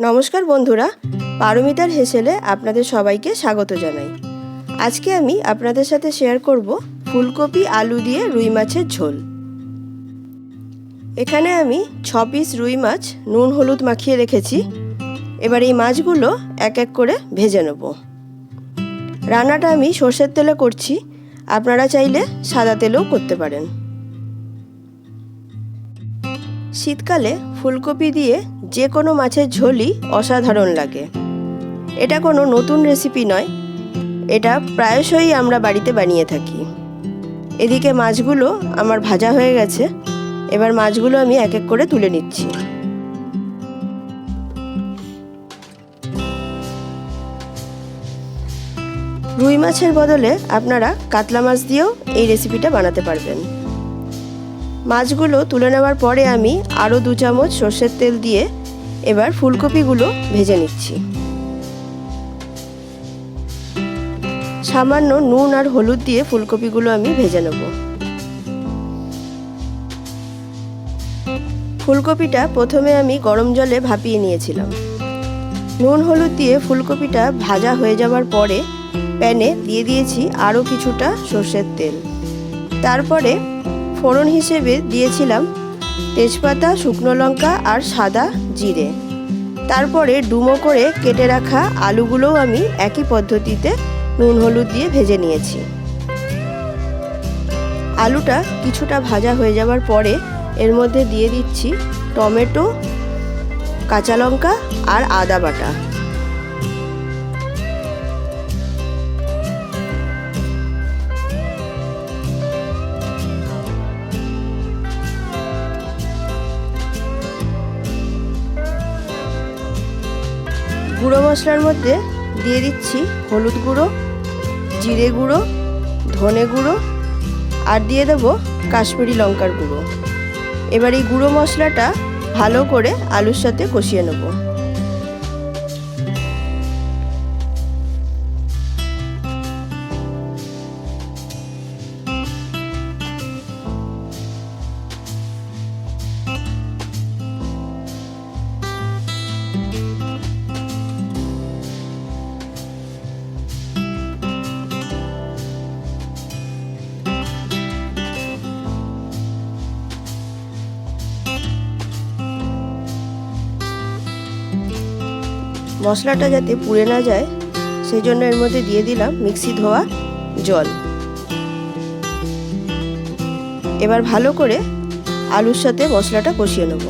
নমস্কার বন্ধুরা, পারমিতার হেসেলে আপনাদের সবাইকে স্বাগত জানাই। আজকে আমি আপনাদের সাথে শেয়ার করব ফুলকপি আলু দিয়ে রুই মাছের ঝোল। এখানে আমি ছ পিস রুই মাছ নুন হলুদ মাখিয়ে রেখেছি। এবার এই মাছগুলো এক এক করে ভেজে নেব। রান্নাটা আমি সর্ষের তেলে করছি, আপনারা চাইলে সাদা তেলেও করতে পারেন। শীতকালে ফুলকপি দিয়ে যে কোনো মাছের ঝোলই অসাধারণ লাগে। এটা কোনো নতুন রেসিপি নয়। এটা প্রায়শই আমরা বাড়িতে বানিয়ে থাকি। এদিকে মাছগুলো আমার ভাজা হয়ে গেছে। এবার মাছগুলো আমি এক এক করে তুলে নিচ্ছি। রুই মাছের বদলে আপনারা কাতলা মাছ দিয়েও এই রেসিপিটা বানাতে পারবেন। মাছগুলো তুলে নেওয়ার পরে আমি আরও দু চামচ সর্ষের তেল দিয়ে এবার ফুলকপিগুলো ভেজে নিচ্ছি। সামান্য নুন আর হলুদ দিয়ে ফুলকপিগুলো আমি ভেজে নেব। ফুলকপিটা প্রথমে আমি গরম জলে ভাপিয়ে নিয়েছিলাম। নুন হলুদ দিয়ে ফুলকপিটা ভাজা হয়ে যাওয়ার পরে প্যানে দিয়ে দিয়েছি আরও কিছুটা সর্ষের তেল। তারপরে ফোড়ন হিসেবে দিয়েছিলাম তেজপাতা, শুকনো লঙ্কা আর সাদা জিরে। তারপরে ডুমো করে কেটে রাখা আলুগুলোও আমি একই পদ্ধতিতে নুন, হলুদ দিয়ে ভেজে নিয়েছি। আলুটা কিছুটা ভাজা হয়ে যাওয়ার পরে এর মধ্যে দিয়ে দিচ্ছি টমেটো, কাঁচা লঙ্কা আর আদা বাটা। গুঁড়ো মশলার মধ্যে দিয়ে দিচ্ছি হলুদ গুঁড়ো, জিরে গুঁড়ো, ধনে গুঁড়ো আর দিয়ে দেব কাশ্মীরি লঙ্কার গুঁড়ো। এবার এই গুঁড়ো মশলাটা ভালো করে আলুর সাথে কষিয়ে নেব। মশলাটা যাতে পুড়ে না যায় সেই জন্য এর মধ্যে দিয়ে দিলাম মিক্সি ধোয়া জল। এবার ভালো করে আলুর সাথে মশলাটা কষিয়ে নেব।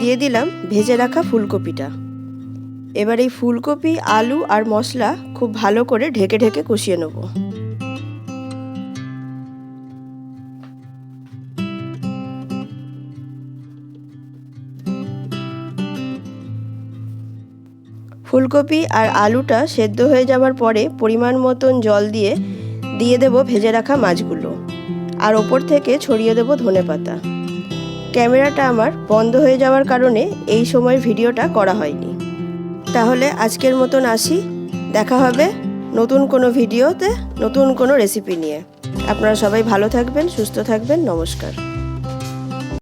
দিয়ে দিলাম ভেজে রাখা ফুলকপিটা। এবার এই ফুলকপি, আলু আর মশলা খুব ভালো করে ঢেকে ঢেকে কষিয়ে নেব। ফুলকপি আর আলুটা সেদ্ধ হয়ে যাওয়ার পরে পরিমাণ মতন জল দিয়ে দিয়ে দেব ভেজে রাখা মাছগুলো। আর ওপর থেকে ছড়িয়ে দেব ধনে পাতা। ক্যামেরাটা আমার বন্ধ হয়ে যাওয়ার কারণে এই সময় ভিডিওটা করা হয়নি। তাহলে আজকের মতন আসি। দেখা হবে নতুন কোনো ভিডিওতে, নতুন কোনো রেসিপি নিয়ে। আপনারা সবাই ভালো থাকবেন, সুস্থ থাকবেন, নমস্কার।